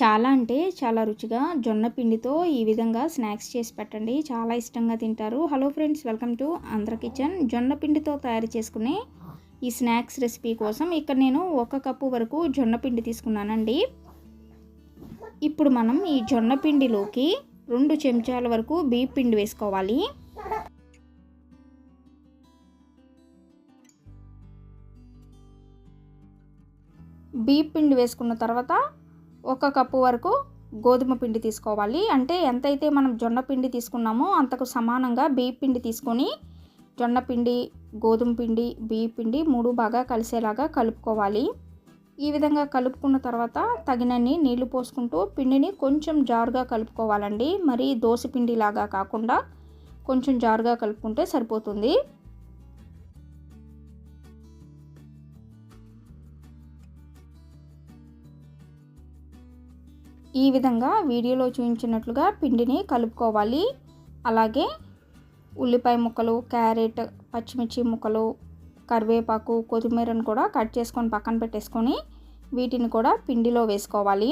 చాలా అంటే చాలా రుచిగా జొన్న పిండితో ఈ విధంగా స్నాక్స్ చేసి పెట్టండి. చాలా ఇష్టంగా తింటారు. Hello friends welcome to Andhra kitchen. జొన్న పిండితో తయారు చేసుకునే ఈ స్నాక్స్ రెసిపీ కోసం ఇక్కడ నేను ఒక కప్పు వరకు జొన్న పిండి తీసుకున్నానండి. ఇప్పుడు మనం ఈ జొన్న పిండిలోకి రెండు చెంచాల వరకు బియ్య పిండి వేసుకోవాలి. బియ్య పిండి వేసుకున్న తర్వాత ఒక కప్పు వరకు గోధుమ పిండి తీసుకోవాలి. అంటే ఎంతైతే మనం జొన్న పిండి తీసుకున్నామో అంతకు సమానంగా బియ్య పిండి తీసుకొని జొన్న పిండి గోధుమ పిండి బియ్య పిండి మూడు బాగా కలిసేలాగా కలుపుకోవాలి. ఈ విధంగా కలుపుకున్న తర్వాత తగినన్ని నీళ్ళు పోసుకుంటూ పిండిని కొంచెం జారుగా కలుపుకోవాలండి. మరి దోశ పిండిలాగా కాకుండా కొంచెం జారుగా కలుపుకుంటే సరిపోతుంది. ఈ విధంగా వీడియోలో చూపించినట్లుగా పిండిని కలుపుకోవాలి. అలాగే ఉల్లిపాయ ముక్కలు క్యారెట్ పచ్చిమిర్చి ముక్కలు కరివేపాకు కొత్తిమీరను కూడా కట్ చేసుకొని పక్కన పెట్టేసుకొని వీటిని కూడా పిండిలో వేసుకోవాలి.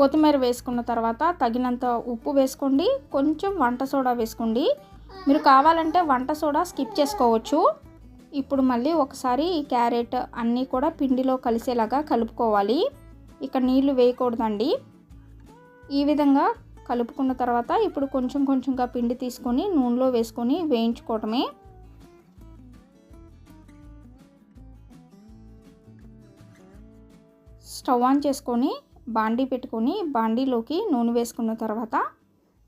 కొత్తిమీర వేసుకున్న తర్వాత తగినంత ఉప్పు వేసుకోండి. కొంచెం వంట సోడా వేసుకోండి. మీరు కావాలంటే వంట సోడా స్కిప్ చేసుకోవచ్చు. ఇప్పుడు మళ్ళీ ఒకసారి ఈ క్యారెట్ అన్నీ కూడా పిండిలో కలిసేలాగా కలుపుకోవాలి. ఇక నీళ్ళు వేయకూడదండి. ఈ విధంగా కలుపుకున్న తర్వాత ఇప్పుడు కొంచెం కొంచెంగా పిండి తీసుకొని నూనెలో వేసుకొని వేయించుకోవటమే. స్టవ్ ఆన్ చేసుకొని బాండీ పెట్టుకొని బాండీలోకి నూనె వేసుకున్న తర్వాత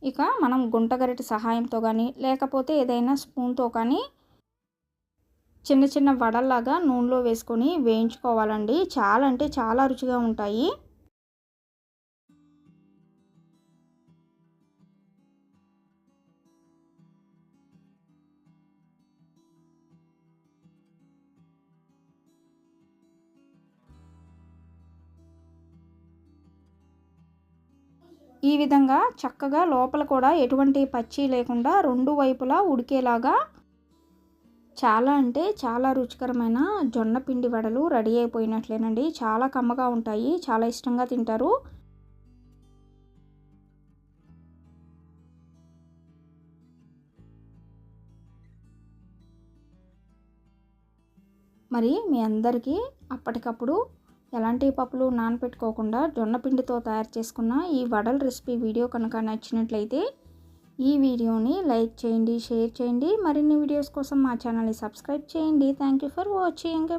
ఇక మనం గుంటగరిటి సహాయంతో కానీ లేకపోతే ఏదైనా స్పూన్తో కానీ చిన్న చిన్న వడల్లాగా నూనెలో వేసుకొని వేయించుకోవాలండి. చాలా అంటే చాలా రుచిగా ఉంటాయి. ఈ విధంగా చక్కగా లోపల కూడా ఎటువంటి పచ్చి లేకుండా రెండు వైపులా ఉడికేలాగా చాలా అంటే చాలా రుచికరమైన జొన్న పిండి వడలు రెడీ అయిపోయినట్లేనండి. చాలా కమ్మగా ఉంటాయి. చాలా ఇష్టంగా తింటారు. మరి మీ అందరికీ అప్పటికప్పుడు ఎలాంటి పప్పులు నానపెట్టుకోకుండా జొన్న పిండితో తయారు చేసుకున్న ఈ వడల రెసిపీ వీడియో కనుక నచ్చినట్లయితే ఈ వీడియోని లైక్ చేయండి షేర్ చేయండి. మరిన్ని వీడియోస్ కోసం మా ఛానల్ని సబ్స్క్రైబ్ చేయండి. Thank you for watching